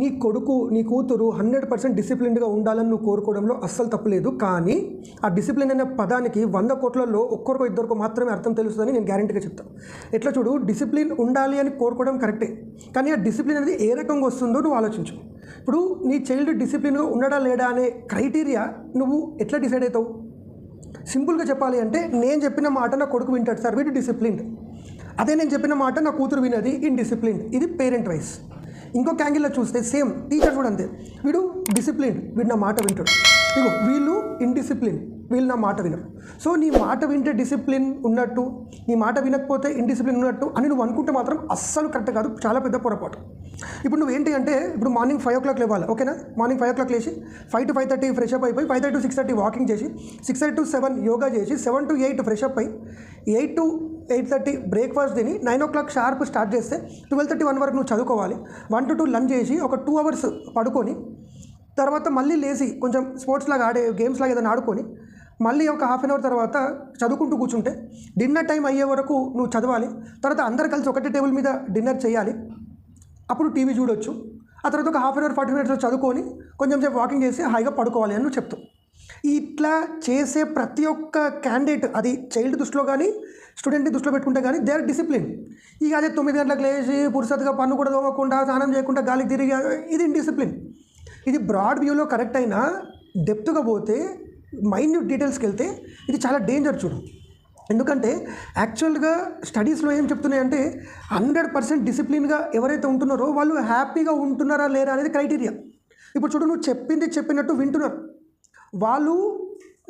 నీ కొడుకు నీ కూతురు హండ్రెడ్ పర్సెంట్ డిసిప్లిన్డ్గా ఉండాలని నువ్వు కోరుకోవడంలో అస్సలు తప్పులేదు కానీ ఆ డిసిప్లిన్ అనే పదానికి వంద కోట్లలో ఒక్కరికో ఇద్దరికో మాత్రమే అర్థం తెలుస్తుందని నేను గ్యారంటీగా చెప్తాను ఎట్లా చూడు డిసిప్లిన్ ఉండాలి అని కోరుకోవడం కరెక్టే. కానీ ఆ డిసిప్లిన్ అనేది ఏ రకంగా వస్తుందో నువ్వు ఆలోచించు. ఇప్పుడు నీ చైల్డ్ డిసిప్లిన్గా ఉండడా లేడా అనే క్రైటీరియా నువ్వు ఎట్లా డిసైడ్ అవుతావు? సింపుల్గా చెప్పాలి అంటే నేను చెప్పిన మాట నా కొడుకు వింటాడు సార్ వీడు డిసిప్లిన్డ్. అదే నేను చెప్పిన మాట నా కూతురు వినది ఇన్ డిసిప్లిన్ ఇది పేరెంట్ వైస్. ఇంకొక యాంగిల్లో చూస్తే సేమ్ టీచర్ కూడా అంతే. వీడు డిసిప్లిన్ వీడు నా మాట వింటాడు. ఇగో వీళ్ళు ఇండిసిప్లిన్ వీళ్ళు నా మాట వినరు. సో నీ మాట వింటే డిసిప్లిన్ ఉన్నట్టు నీ మాట వినకపోతే ఇండిసిప్లిన్ ఉన్నట్టు అని నువ్వు అనుకుంటే మాత్రం అస్సలు కరెక్ట్ కాదు. చాలా పెద్ద పొరపాటు. ఇప్పుడు నువ్వు ఏంటి అంటే ఇప్పుడు మార్నింగ్ ఫైవ్ ఓ క్లాక్ లేవాలి ఓకేనా మార్నింగ్ ఫైవ్ ఓ క్లాక్ లేచి five to five thirty fresh up అయిపోయి five thirty to six thirty walking చేసి six thirty to seven yoga చేసి seven to eight fresh up అయి eight to eight thirty breakfast తిని nine o'clock sharp start చేస్తే twelve thirty one వరకు నువ్వు చదువుకోవాలి. One to two lunch చేసి ఒక టూ అవర్స్ పడుకొని తర్వాత మళ్ళీ లేచి కొంచెం స్పోర్ట్స్ లాగా ఆడే గేమ్స్ లాగా ఏదైనా ఆడుకొని మళ్ళీ ఒక హాఫ్ అన్ అవర్ తర్వాత చదువుకుంటూ కూర్చుంటే డిన్నర్ టైం అయ్యే వరకు నువ్వు చదవాలి. తర్వాత అందరు కలిసి ఒకటే టేబుల్ మీద డిన్నర్ చేయాలి. అప్పుడు టీవీ చూడొచ్చు. ఆ తర్వాత ఒక half an hour forty minutes చదువుకొని కొంచెం సేపు వాకింగ్ చేసి హాయిగా పడుకోవాలి అని నువ్వు చెప్తావు. ఇట్లా చేసే ప్రతి ఒక్క క్యాండిడేట్ అది చైల్డ్ దృష్టిలో కానీ స్టూడెంట్ని దృష్టిలో పెట్టుకుంటే కానీ దే ఆర్ డిసిప్లిన్ ఇక అదే తొమ్మిది గంటలకు లేచి పురుసత్తుగా పన్ను కూడా తోమకుండా స్నానం చేయకుండా గాలికి తిరిగి ఇది ఇండిసిప్లిన్ ఇది బ్రాడ్ వ్యూలో కరెక్ట్ అయినా డెప్త్గా పోతే మైన్యూట్ డీటెయిల్స్కి వెళ్తే ఇది చాలా డేంజర్ చూడు. ఎందుకంటే యాక్చువల్గా స్టడీస్లో ఏం చెప్తున్నాయంటే హండ్రెడ్ పర్సెంట్ డిసిప్లిన్గా ఎవరైతే ఉంటున్నారో వాళ్ళు హ్యాపీగా ఉంటున్నారా లేరా అనేది క్రైటీరియా. ఇప్పుడు చూడు నువ్వు చెప్పింది చెప్పినట్టు వింటున్నారు. వాళ్ళు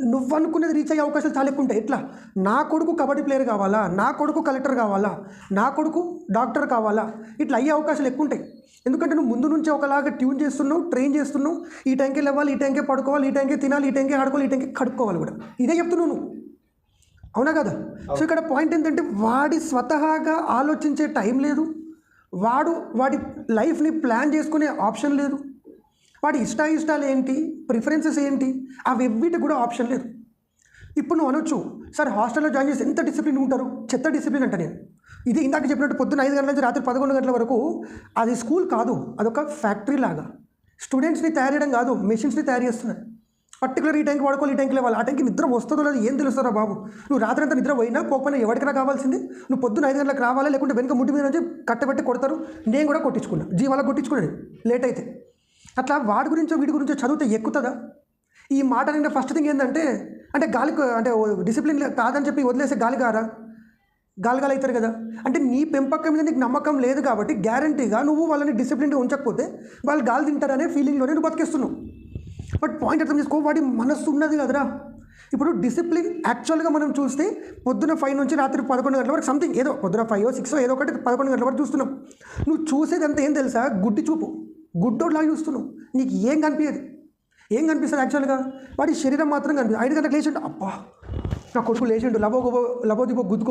నువ్వు అనుకునేది రీచ్ అయ్యే అవకాశాలు చాలా ఎక్కువ ఉంటాయి. ఎట్లా? నా కొడుకు కబడ్డీ ప్లేయర్ కావాలా? నా కొడుకు కలెక్టర్ కావాలా? నా కొడుకు డాక్టర్ కావాలా? ఇట్లా అయ్యే అవకాశాలు ఎక్కువ ఉంటాయి. ఎందుకంటే నువ్వు ముందు నుంచే ఒకలాగా ట్యూన్ చేస్తున్నావు ట్రైన్ చేస్తున్నావు. ఈ టైంకే లేవాలి ఈ టైంకే పడుకోవాలి ఈ టైంకే తినాలి ఈ టైంకే ఆడుకోవాలి ఈ టైంకే కడుక్కోవాలి కూడా. ఇదే చెప్తున్నావు నువ్వు. అవునా కదా? సో ఇక్కడ పాయింట్ ఏంటంటే వాడి స్వతహాగా ఆలోచించే టైం లేదు. వాడు వాడి లైఫ్ని ప్లాన్ చేసుకునే ఆప్షన్ లేదు. వాడి ఇష్టాయిష్టాలు ఏంటి? ప్రిఫరెన్సెస్ ఏంటి? అవి ఎవ్విటి కూడా ఆప్షన్ లేదు. ఇప్పుడు నువ్వు అనొచ్చు సార్ హాస్టల్లో జాయిన్ చేసి ఎంత డిసిప్లిన్ ఉంటారు? చెత్త డిసిప్లిన్ అంట నేను. ఇది ఇందాక చెప్పినట్టు పొద్దున్న ఐదు గంటల నుంచి రాత్రి పదకొండు గంటల వరకు అది స్కూల్ కాదు అదొక ఫ్యాక్టరీ లాగా. స్టూడెంట్స్ని తయారు చేయడం కాదు మెషిన్స్ని తయారు చేస్తున్నాయి పర్టికులర్ ఈ టైంకి వాడుకోవాలి ఈ టైంకి లేవాలి ఆ టైంకి నిద్ర వస్తుందో లేదు ఏం తెలుస్తారా బాబు. నువ్వు రాత్రి అంతా నిద్ర పోయినా పోకపోయినా ఎవరికైనా కావాల్సింది. నువ్వు పొద్దున్న ఐదు గంటలకు రావాలి లేకుంటే వెనుక ముట్టి మీద నుంచి కట్టబెట్టి కొడతారు. నేను కూడా కొట్టించుకున్నాను జీవాలకు కొట్టించుకున్నాను లేట్ అయితే. అట్లా వాడి గురించో వీడి గురించో చదివితే ఎక్కుతుందా? ఈ మాట నిన్న ఫస్ట్ థింగ్ ఏంటంటే అంటే గాలికి అంటే డిసిప్లిన్ కాదని చెప్పి వదిలేసే గాలి గారా గాలిగాలు అవుతారు కదా. అంటే నీ పెంపకం మీద నీకు నమ్మకం లేదు కాబట్టి గ్యారంటీగా నువ్వు వాళ్ళని డిసిప్లిన్గా ఉంచకపోతే వాళ్ళు గాలి తింటారనే ఫీలింగ్లోనే నువ్వు బతికేస్తున్నావు. బట్ పాయింట్ అర్థం చేసుకో వాడి మనస్సు ఉన్నది కదరా. ఇప్పుడు డిసిప్లిన్ యాక్చువల్గా మనం చూస్తే పొద్దున ఫైవ్ నుంచి రాత్రి పదకొండు గంటల వరకు సంథింగ్ ఏదో పొద్దున ఫైవ్ సిక్స్ ఏదో ఒకటి పదకొండు గంటల వరకు చూస్తున్నాం. నువ్వు చూసేదంతా ఏం తెలుసా? గుడ్డి చూపు. గుడ్డోడ్లాగా చూస్తున్నావు. నీకు ఏం కనిపించదు ఏం కనిపిస్తుంది యాక్చువల్గా వాడి శరీరం మాత్రం కనిపిస్తుంది ఐదు గంటలకు లేచిండు. అబ్బా! నా కొడుకు లేచిండు. లబో గొబో లబో దిబో గుద్దు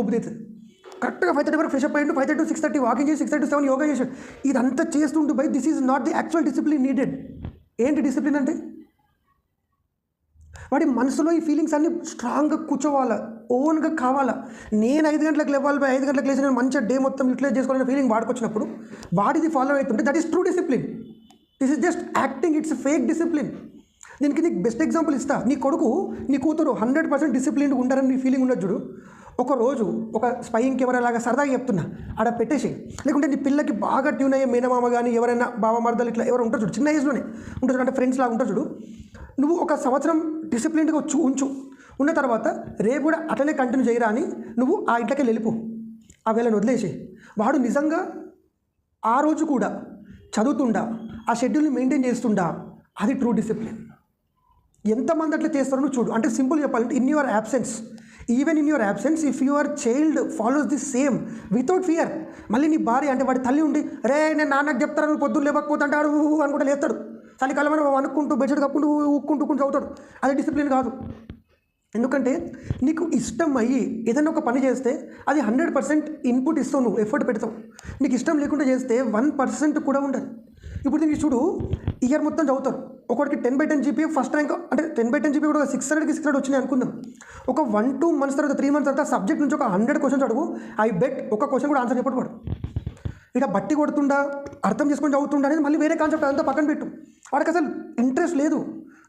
కరెక్ట్గా ఫైవ్ థర్టీ వరకు ఫ్రెష్ అప్ అయ్యిండు. Five thirty six thirty walking చేసి సిక్స్ థర్టీ సెవెన్ యోగా చేసాడు ఇదంతా చేస్తుంటూ by this is not the actual discipline needed ఏంటి డిసిప్లిన్ అంటే? వాడి మనసులో ఈ ఫీలింగ్స్ అన్ని స్ట్రాంగ్గా కూర్చోవాలా? ఓన్గా కావాలా? నేను ఐదు గంటలకు లేవాలి బై ఐదు గంటలకు లేచి నేను మంచిగా డే మొత్తం యూటిలైజ్ చేసుకోవాలనే ఫీలింగ్ వాడుకొచ్చినప్పుడు వాడిది ఫాలో అవుతుంటే that is true discipline this is just acting it's fake discipline దీనికి నీకు బెస్ట్ ఎగ్జాంపుల్ ఇస్తా. నీ కొడుకు నీ కూతురు హండ్రెడ్ పర్సెంట్ డిసిప్లిన్డ్ ఉంటారని నీ ఫీలింగ్ ఉన్నది చూడు. ఒక రోజు ఒక స్పైయింగ్ కెమెరా లాగా సరదాగా చెప్తున్నా. ఆడ పెట్టేసి లేకుంటే నీ పిల్లకి బాగా ట్యూన్ అయ్యే మేనమామ కానీ ఎవరైనా బావ మరదలు ఇట్లా ఎవరు ఉంటారు చూడు చిన్న ఏజ్లోనే ఉంటారు అంటే ఫ్రెండ్స్ లాగా ఉంటారు చూడు. నువ్వు ఒక సంవత్సరం డిసిప్లిన్డ్గా వచ్చి ఉంచు ఉన్న తర్వాత రేపు కూడా అట్లనే కంటిన్యూ చేయరా అని నువ్వు ఆ ఇంట్లోకి వెళ్ళిపో ఆ వేళను వదిలేసి వాడు నిజంగా ఆ రోజు కూడా చదువుతుండా ఆ షెడ్యూల్ని మెయింటైన్ చేస్తుండా అది ట్రూ డిసిప్లిన్ ఎంతమంది అట్లా చేస్తారో చూడు అంటే సింపుల్ చెప్పాలంటే in your absence even in your absence if your child follows the same without fear మళ్ళీ నీ భార్య అంటే వాడి తల్లి ఉండి రే నేను నాన్నకు చెప్తాను పొద్దున్న లేకపోతే అంటాడు అనుకుంటా లేస్తాడు చలికాలం అనుకుంటూ బెడ్షీట్ కప్పుకుంటూ ఉక్కుంటూ ఉక్కుంటూ చదువుతాడు అది డిసిప్లిన్ కాదు ఎందుకంటే నీకు ఇష్టం అయ్యి ఏదైనా ఒక పని చేస్తే అది హండ్రెడ్ పర్సెంట్ ఇన్పుట్ ఇస్తావు నువ్వు ఎఫర్ట్ పెడతావు. నీకు ఇష్టం లేకుండా చేస్తే వన్ పర్సెంట్ కూడా ఉండదు. ఇప్పుడు దీనికి చూడు ఇయర్ మొత్తం చదువుతారు. ఒకటికి ten by ten GP first rank అంటే టెన్ బై టెన్ జీపీ కూడా సిక్స్ హండ్రెడ్కి సిక్స్ హండ్రెడ్ వచ్చినాయి అనుకుందాం. ఒక వన్ టూ మంత్స్ తర్వాత త్రీ మంత్స్ తర్వాత సబ్జెక్ట్ నుంచి ఒక హండ్రెడ్ క్వశ్చన్స్ అడుగు ఐ బెట్ ఒక క్వశ్చన్ కూడా ఆన్సర్ చెప్పడు వాడు. ఇక బట్టి కొడుతుండా అర్థం చేసుకొని చదువుతుండా అనేది మళ్ళీ వేరే కాన్సెప్ట్ అంతా పక్కన పెట్టు. వాడికి అసలు ఇంట్రెస్ట్ లేదు.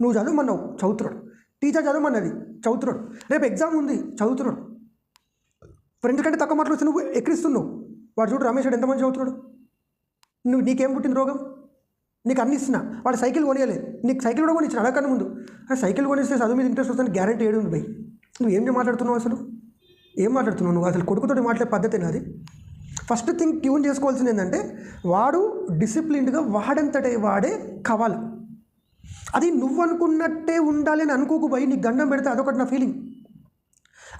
నువ్వు చదవమన్నావు చదువుతున్నాడు. టీచర్ చదవమన్నది చదువుతున్నాడు. రేపు ఎగ్జామ్ ఉంది చదువుతున్నాడు. ఫ్రెండ్స్ కంటే తక్కువ మాటలు వచ్చి నువ్వు ఎక్కిరిస్తున్నావు. వాడు చూడు రమేష్ వాడు ఎంతమంది చదువుతున్నాడు. నువ్వు నీకేం పుట్టింది రోగం? నీకు అన్ని ఇస్తున్నా. వాడు సైకిల్ కొనియలేదు నీకు సైకిల్ కూడా కొనిచ్చిన అడగకన్నా ముందు. అరే సైకిల్ కొనిస్తే చదువు మీద ఇంట్రెస్ట్ వస్తుంది గ్యారంటీ ఏడు ఉంది భయ్ నువ్వు ఏం మాట్లాడుతున్నావు అసలు? ఏం మాట్లాడుతున్నావు నువ్వు? అసలు కొడుకుతోటి మాట్లాడే పద్ధతి నాది ఫస్ట్ థింగ్ ట్యూన్ చేసుకోవాల్సింది ఏంటంటే వాడు డిసిప్లిన్డ్గా వాడంతటే వాడే కావాలి. అది నువ్వు అనుకున్నట్టే ఉండాలి అని అనుకోకు పోయి నీకు గండం పెడితే అదొకటి నా ఫీలింగ్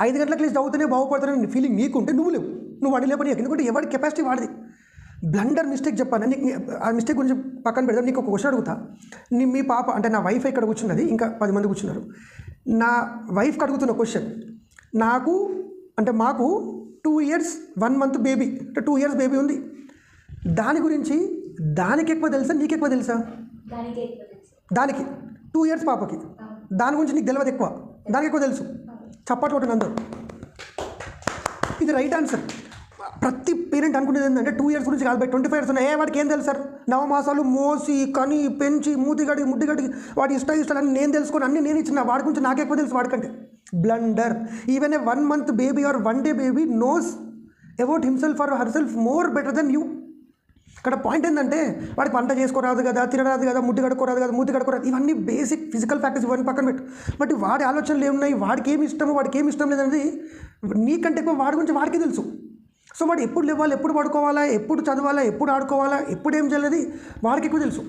ఐదు గంటలకు లేచి చదువుతూనే బాగుపడతానని ఫీలింగ్ నీకుంటే నువ్వు లేవు. నువ్వు వాడి లేపని ఎందుకంటే ఎవరి కెపాసిటీ వాడిది. బ్లండర్ మిస్టేక్ చెప్పాను నీకు ఆ మిస్టేక్ గురించి పక్కన పెడదాం నీకు ఒక క్వశ్చన్ అడుగుతా. నీ మీ పాప అంటే నా వైఫ్ ఇక్కడ కూర్చున్నది? ఇంకా పది మంది కూర్చున్నారు. నా వైఫ్కి అడుగుతున్న క్వశ్చన్ నాకు అంటే మాకు two years one month baby అంటే టూ ఇయర్స్ బేబీ ఉంది. దాని గురించి దానికి ఎక్కువ తెలుసా? నీకు ఎక్కువ తెలుసా దానికి టూ ఇయర్స్ పాపకి. దాని గురించి నీకు తెలియదు ఎక్కువ. దానికి ఎక్కువ తెలుసు. చప్పట్లు కొట్టండి అందరూ. ఇది రైట్ ఆన్సర్ ప్రతి పేరెంట్ అనుకునేది ఏంటంటే టూ ఇయర్స్ గురించి కాదు ట్వంటీ ఫైవ్ ఇయర్స్ ఉన్నాయి. ఏ వాడికి ఏం తెలుసు సార్? నవమాసాలు మోసి కని పెంచి మూతి ముడ్డిగడి వాడి ఇష్ట ఇష్టాలన్నీ నేను తెలుసుకొని అన్నీ నేను ఇచ్చిన. వాడి గురించి నాకు ఎక్కువ తెలుసు వాడికంటే. Blunder even a one month baby or one day baby knows about himself or herself more better than you ఇక్కడ పాయింట్ ఏంటంటే వాడికి వంట చేసుకోరాదు కదా తినరాదు కదా ముద్దు కడుకోరాదు కదా మూతి కడుకోరాదు ఇవన్నీ బేసిక్ ఫిజికల్ ఫ్యాక్టర్స్ ఇవన్నీ పక్కన పెట్టు. బట్ వాడి ఆలోచనలు ఏమున్నాయి? వాడికి ఏమి ఇష్టమో? వాడికి ఏమి ఇష్టం లేదనేది నీకంటే ఎక్కువ వాడి గురించి వాడికి తెలుసు. సో వాడు ఎప్పుడు లేవాలి? ఎప్పుడు పడుకోవాలా? ఎప్పుడు చదవాలా? ఎప్పుడు ఆడుకోవాలా? ఎప్పుడు ఏం చేయలేదు వాడికి ఎక్కువ తెలుసు.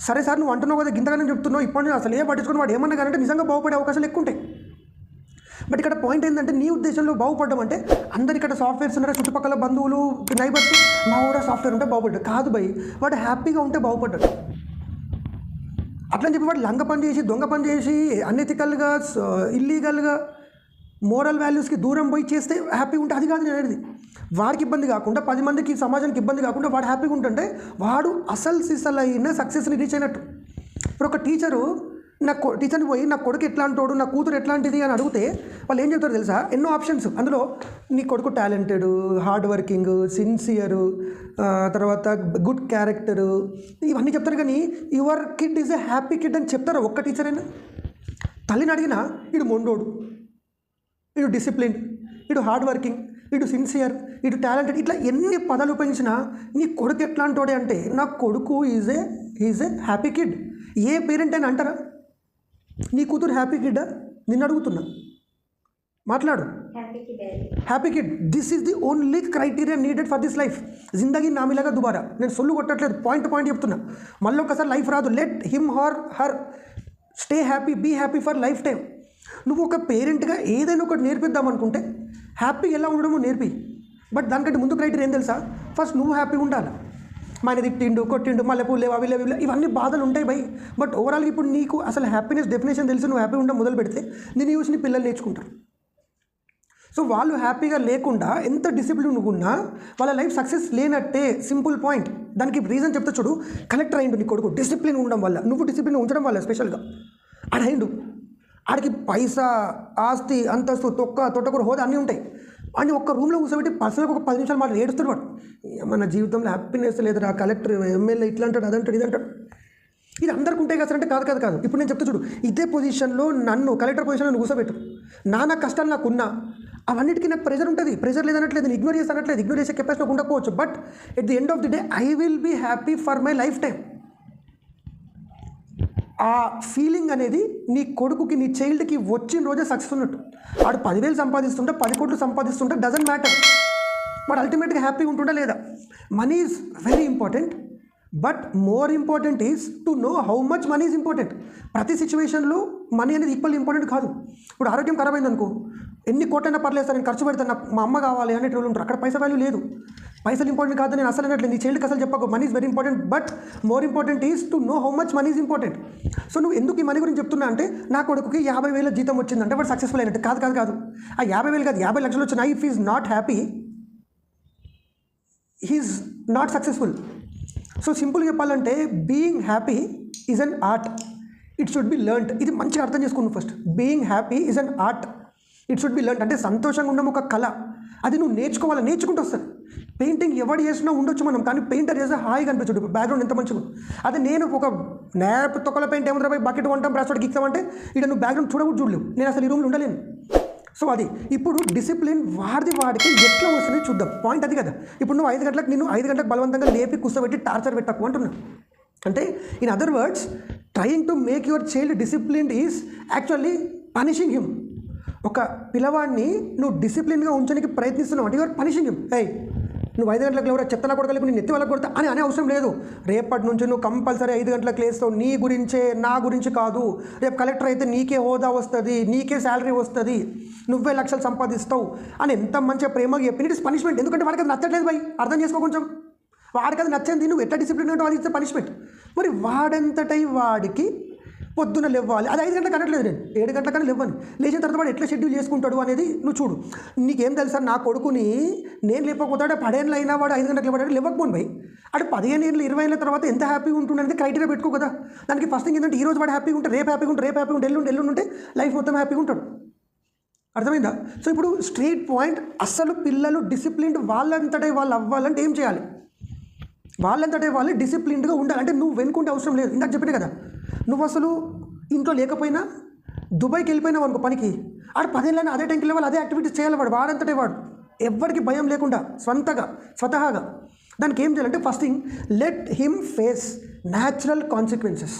సరే సార్ నువ్వు అంటున్నావు కదా గింతగానే చెప్తున్నావు ఇప్పటి నుంచి అసలు ఏ పట్టించుకుని? వాడు ఏమన్నా కానీ నిజంగా బాగుపడే అవకాశాలు ఎక్కువ ఉంటాయి. బట్ ఇక్కడ పాయింట్ ఏంటంటే నీ ఉద్దేశంలో బాగుపడడం అంటే అందరు ఇక్కడ సాఫ్ట్వేర్స్ ఉన్నారా? చుట్టుపక్కల బంధువులు నైబర్స్ మా ఊర సాఫ్ట్వేర్ ఉంటే బాగుపడ్డాడు కాదు భయ్ వాడు హ్యాపీగా ఉంటే బాగుపడ్డాడు అట్లని చెప్పి వాడు లంగ పని చేసి దొంగ పని చేసి అన్ఎథికల్గా ఇల్లీగల్గా మోరల్ వాల్యూస్కి దూరం పోయి చేస్తే హ్యాపీ ఉంటే అది కాదు నేను అనేది. వాడికి ఇబ్బంది కాకుండా పది మందికి సమాజానికి ఇబ్బంది కాకుండా వాడు హ్యాపీగా ఉంటుంటే వాడు అసలు సిసలైన సక్సెస్ని రీచ్ అయినట్టు. ఇప్పుడు ఒక టీచరు నా టీచర్ని పోయి నా కొడుకు ఎట్లాంటోడు నా కూతురు ఎట్లాంటిది అని అడిగితే వాళ్ళు ఏం చెప్తారు తెలుసా? ఎన్నో ఆప్షన్స్. అందులో నీ కొడుకు టాలెంటెడ్ హార్డ్ వర్కింగ్ సిన్సియరు తర్వాత గుడ్ క్యారెక్టరు ఇవన్నీ చెప్తారు కానీ your kid is a happy kid అని చెప్తారా ఒక్క టీచర్ అయినా తల్లిని అడిగినా ఇడు మొండోడు ఇటు డిసిప్లిన్ ఇటు హార్డ్ వర్కింగ్ ఇటు సిన్సియర్ ఇటు టాలెంటెడ్ ఇట్లా ఎన్ని పదాలు ఉపయోగించినా నీ కొడుకు ఎట్లాంటోడే అంటే నా కొడుకు is a is a happy kid. A parent అని అంటారా? నీ కూతురు హ్యాపీ కిడ్డా నిన్ను అడుగుతున్నా. మాట్లాడు. Happy kid this is the only criteria needed for this life జిందగీ నామిలాగా దుబారా. నేను సొల్లు కొట్టట్లేదు. పాయింట్ పాయింట్ చెప్తున్నా. మళ్ళీ ఒకసారి లైఫ్ రాదు. Let him or her stay happy be happy for lifetime నువ్వు ఒక పేరెంట్గా ఏదైనా ఒకటి నేర్పిద్దాం అనుకుంటే హ్యాపీ ఎలా ఉండడమో నేర్పి. బట్ దానికంటే ముందు క్రైటీరియా ఏం తెలుసా? ఫస్ట్ నువ్వు హ్యాపీ ఉండాలి. మా ఆయన తిట్టిండు కొట్టిండు మళ్ళీ లేవు అవి లేవు ఇవన్నీ బాధలు ఉంటాయి బై బట్ ఓవరాల్గా ఇప్పుడు నీకు అసలు హ్యాపీనెస్ డెఫినేషన్ తెలిసి నువ్వు హ్యాపీ ఉండడం మొదలు పెడితే నేను చూసి నీ పిల్లలు నేర్చుకుంటారు. సో వాళ్ళు హ్యాపీగా లేకుండా ఎంత డిసిప్లిన్ ఉన్నా వాళ్ళ లైఫ్ సక్సెస్ లేనట్టే సింపుల్ పాయింట్ దానికి రీజన్ చెప్తే చూడు. కలెక్టర్ అయిండు నీ కొడుకు. డిసిప్లిన్ ఉండడం వల్ల నువ్వు డిసిప్లిన్ ఉంచడం వల్ల స్పెషల్గా ఆడైండు ఆడికి పైసా ఆస్తి అంతస్తు తొక్క తొట్టకూర హోదా అన్నీ ఉంటాయి. అని ఒక్క రూమ్లో కూర్చోబెట్టి పర్సనల్గా ఒక పది నిమిషాలు మాటలు ఏడుస్తాడు వాడు. మన జీవితంలో హ్యాపీనెస్ లేదురా కలెక్టర్ ఎమ్మెల్యే ఇట్లా అంటాడు అదంటాడు ఇదంటాడు. ఇది అందరికి ఉంటాయి కదా అంటే కాదు కాదు కాదు. ఇప్పుడు నేను చెప్తా చూడు ఇదే పొజిషన్లో నన్ను కలెక్టర్ పొజిషన్లో నన్ను కూర్చోబెట్టు. నాన్న కష్టాలు నాకున్నా అవన్నిటికీ నాకు ప్రెజర్ ఉంటుంది. ప్రెజర్ లేదనట్లేదు ఇగ్నోర్ చేసి అనట్లేదు ఇగ్నోర్ చేసే కెపాసిటీ నాకు ఉండకపోవచ్చు. But at the end of the day I will be happy for my lifetime ఆ ఫీలింగ్ అనేది నీ కొడుకుకి నీ చైల్డ్కి వచ్చిన రోజే సక్సెస్ ఉన్నట్టు వాడు పదివేలు సంపాదిస్తుంటే పది కోట్లు సంపాదిస్తుంటే డజన్ మ్యాటర్ వాడు అల్టిమేట్గా హ్యాపీగా ఉంటుందా లేదా? Money is very important but more important is to know how much money is important ప్రతి సిచ్యువేషన్లో మనీ అనేది ఈక్వల్ ఇంపార్టెంట్ కాదు. ఇప్పుడు ఆరోగ్యం ఖరాబ్ అయింది అనుకో ఎన్ని కోట్లైనా పర్లేదు సార్ నేను ఖర్చు పెడతాను నాకు మా అమ్మ కావాలి అనేటి వాళ్ళు ఉంటారు. అక్కడ పైసా వాల్యూ లేదు. పైసలు ఇంపార్టెంట్ కాదు నేను అసలు అనట్లేదు. నీ చైల్డ్కి అసలు చెప్పకు. Money is very important but more important is to know how much money is important so నువ్వు ఎందుకు ఈ మనీ గురించి చెప్తున్నా అంటే నా కొడుకుకి యాభై వేల జీతం వచ్చిందంటే వాడు సక్సెస్ఫుల్ అయినట్టు. కాదు కాదు కాదు. ఆ యాభై వేలు కాదు యాభై లక్షలు వచ్చిన if is not happy he's not successful so simple చెప్పాలంటే being happy is an art it should be learned ఇది మంచిగా అర్థం చేసుకున్నాను first being happy is an art it should be learn అంటే సంతోషంగా ఉండడం ఒక కళ. అది నువ్వు నేర్చుకోవాలి? నేర్చుకుంటూ వస్తుంది పెయింటింగ్ ఎవడు చేసినా ఉండొచ్చు మనం కానీ పెయింటర్ చేస్తే హాయిగా అనిపించదు. బ్యాక్గ్రౌండ్ ఎంత మంచిగా అదే నేను ఒక నేప్ తొక్కల పెయింట్ ఏముంది పోయి బకెట్ వంటాం బ్రాస్వర్డ్ వాడికి ఇక్కడ నువ్వు బ్యాక్గ్రౌండ్ చూడకూడదు చూడలేవు. నేను అసలు ఈ రూమ్లో ఉండలేను. సో అది ఇప్పుడు డిసిప్లిన్ వాడిది వాడికి ఎట్లా వస్తుంది చూద్దాం. పాయింట్ అది కదా. ఇప్పుడు నువ్వు ఐదు గంటలకు నేను ఐదు గంటలకు బలవంతంగా లేపి కూర్చోబెట్టి టార్చర్ పెట్టకు అంటున్నా. అంటే in other words trying to make your child disciplined is actually punishing him ఒక పిల్లవాడిని నువ్వు డిసిప్లిన్గా ఉంచడానికి ప్రయత్నిస్తున్నావు అంటే యువర్ పనిషింగ్ హిమ్ ఏయ్ నువ్వు ఐదు గంటలకు ఎవరో చెత్తన కొడగలిపి నేను ఎత్తి వాళ్ళకి కొడతా అని అనే అవసరం లేదు. రేపటి నుంచి నువ్వు కంపల్సరీ ఐదు గంటలకు లేస్తావు. నీ గురించే నా గురించి కాదు. రేపు కలెక్టర్ అయితే నీకే హోదా వస్తుంది నీకే శాలరీ వస్తుంది. నువ్వే లక్షలు సంపాదిస్తావు అని ఎంత మంచిగా ప్రేమగా చెప్పి ఇట్స్ పనిష్మెంట్ ఎందుకంటే వాడికి అది నచ్చట్లేదు భయ్. అర్థం చేసుకో కొంచెం. వాడికి అది నచ్చింది నువ్వు ఎట్లా డిసిప్లిన్ అంటే అది ఇస్తే పనిష్మెంట్ మరి వాడంతటై వాడికి పొద్దున లేవ్వాలి అది ఐదు గంటలకు అనట్లేదు నేను. ఏడు గంటలకన్నా లేవ్వని లేచిన తర్వాత వాడు ఎట్లా షెడ్యూల్ చేసుకుంటాడు అనేది నువ్వు చూడు. నీకేం తెలుసా నా కొడుకుని నేను లేకపోతాడు పదేళ్ళు అయినా వాడు ఐదు గంటలకు లేవాడు లేవకపోను భయ్. అటు పదిహేను ఏళ్ళు ఇరవై ఏళ్ళ తర్వాత ఎంత హ్యాపీగా ఉంటుండే క్రైటీరియా పెట్టుకో కదా. దానికి ఫస్ట్ థింగ్ ఏంటంటే ఈ రోజు వాడు హ్యాపీగా ఉంటే రేపు హ్యాపీగా ఉంటే రేపు హ్యాపీగా ఉంటే ఎల్లుండి ఎల్లుండి ఉంటే లైఫ్ మొత్తం హ్యాపీగా ఉంటాడు. అర్థమైందా? సో ఇప్పుడు స్ట్రీట్ పాయింట్ అస్సలు పిల్లలు డిసిప్లిన్డ్ వాళ్ళంతటే వాళ్ళు అవ్వాలంటే ఏం చేయాలి? వాళ్ళంతటే వాళ్ళు డిసిప్లిన్డ్గా ఉండాలి. అంటే నువ్వు వెనుకుంటే అవసరం లేదు. ఇందాక చెప్పిన కదా నువ్వు అసలు ఇంట్లో లేకపోయినా దుబాయ్కి వెళ్ళిపోయినావు అనుకో పనికి. ఆడు పదేళ్ళైనా అదే టైంకి వెళ్ళి అదే యాక్టివిటీస్ చేయాలి వాడు వాడంతటే వాడు. ఎవ్వరికి భయం లేకుండా స్వంతగా స్వతహాగా. దానికి ఏం చేయాలంటే first thing let him face natural consequences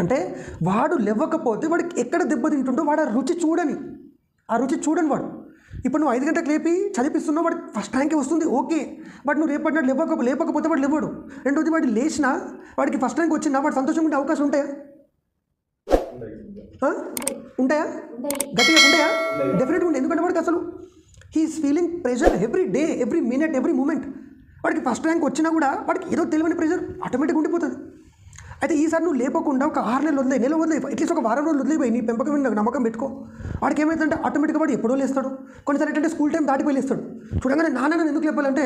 అంటే వాడు లేవకపోతే వాడికి ఎక్కడ దెబ్బతింటుండో వాడు ఆ రుచి చూడని ఆ రుచి చూడని వాడు. ఇప్పుడు నువ్వు ఐదు గంటలకు లేపి చదివిస్తున్నావు వాడు ఫస్ట్ ర్యాంకే వస్తుంది ఓకే. బట్ నువ్వు రేపటి నాడు లేవక లేపకపోతే వాడు లేవాడు. రెండోది వాడు లేచినా వాడికి ఫస్ట్ ర్యాంక్ వచ్చినా వాడు సంతోషంగా ఉండే అవకాశం ఉంటాయా? ఉంటాయా. గట్టిగా ఉంటాయా? డెఫినెట్గా ఉంటాయి. ఎందుకంటే వాడికి అసలు he's feeling pressure every day every minute every moment వాడికి ఫస్ట్ ర్యాంక్ వచ్చినా కూడా వాడికి ఏదో తెలియని ప్రెషర్ ఆటోమేటిక్గా ఉండిపోతుంది. అయితే ఈసారి నువ్వు లేపకుండా ఒక ఆరు నెలలు వదిలే నెల వదిలే అట్లీస్ట్ ఒక వారం రోజులు వదిలేపోయి నీ పెంపకం మీద నమ్మకం పెట్టుకో. వాడికి ఏమైందంటే ఆటోమేటిక్గా వాడు ఎప్పుడో లేస్తాడు. కొన్నిసార్లు ఏంటంటే స్కూల్ టైం దాటిపోయి లేస్తాడు. చూడగానే నాన్న ఎందుకు లేపాలంటే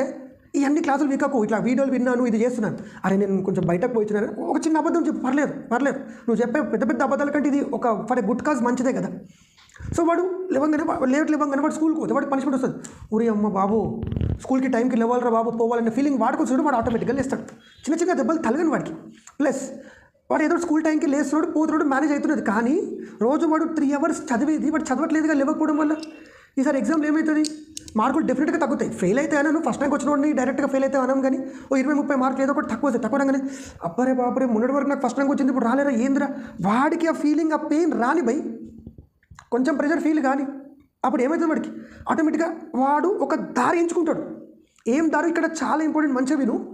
ఈ అన్ని క్లాసులు వీకకు. ఇట్లా వీడియోలు విన్నాను ఇది చేస్తున్నాను. అరే నేను కొంచెం బయటకు పోయినాను ఒక చిన్న అబద్ధం చెప్పు పర్లేదు పర్లేదు. నువ్వు చెప్పే పెద్ద పెద్ద అబద్ధాల కంటే ఇది ఒక ఫర్ ఎ గుడ్ కాజ్ మంచిదే కదా. సో వాడు లేవంగానే లేట్ లేవంగానే వాడు స్కూల్కి పోతే వాడు పనిష్మెంట్ వస్తుంది. ఊరి అమ్మ బాబు స్కూల్కి టైంకి లేవాలరా బాబు పోవాలనే ఫీలింగ్ వాడికి వచ్చినప్పుడు వాడు ఆటోమేటిక్గా లేస్తాడు. చిన్న చిన్న దెబ్బలు తలగని వాడికి. ప్లస్ వాడు ఏదో స్కూల్ టైంకి లేస్తున్నాడు పోతున్నాడు మేనేజ్ అవుతున్నది కానీ రోజు వాడు త్రీ అవర్స్ చదివేది వాడు చదవట్లేదుగా లేవకపోవడం వల్ల ఈసారి ఎగ్జామ్లు ఏమవుతుంది మార్కులు డెఫినెట్గా తగ్గుతాయి. ఫెయిల్ అయితే అన్నాను ఫస్ట్ ర్యాంక్ వచ్చిన వాడిని డైరెక్ట్గా ఫెయిల్ అయితే అన్నాం కానీ ఓ ఇరవై ముప్పై మార్కులు ఏదో ఒకటి తక్కువ వస్తాయి తక్కువ కానీ అబ్బరే బాబరే మొన్నటి వరకు నాకు ఫస్ట్ ర్యాంక్ వచ్చింది ఇప్పుడు రాలేరా? ఏందిరా? వాడికి ఆ ఫీలింగ్ ఆ పెయిన్ రాని బై కొంచెం ప్రెషర్ ఫీల్ కానీ అప్పుడు ఏమవుతుంది వాడికి? ఆటోమేటిక్గా వాడు ఒక దారి ఎంచుకుంటాడు. ఏం దారి? ఇక్కడ చాలా ఇంపార్టెంట్ మంచిగా విను.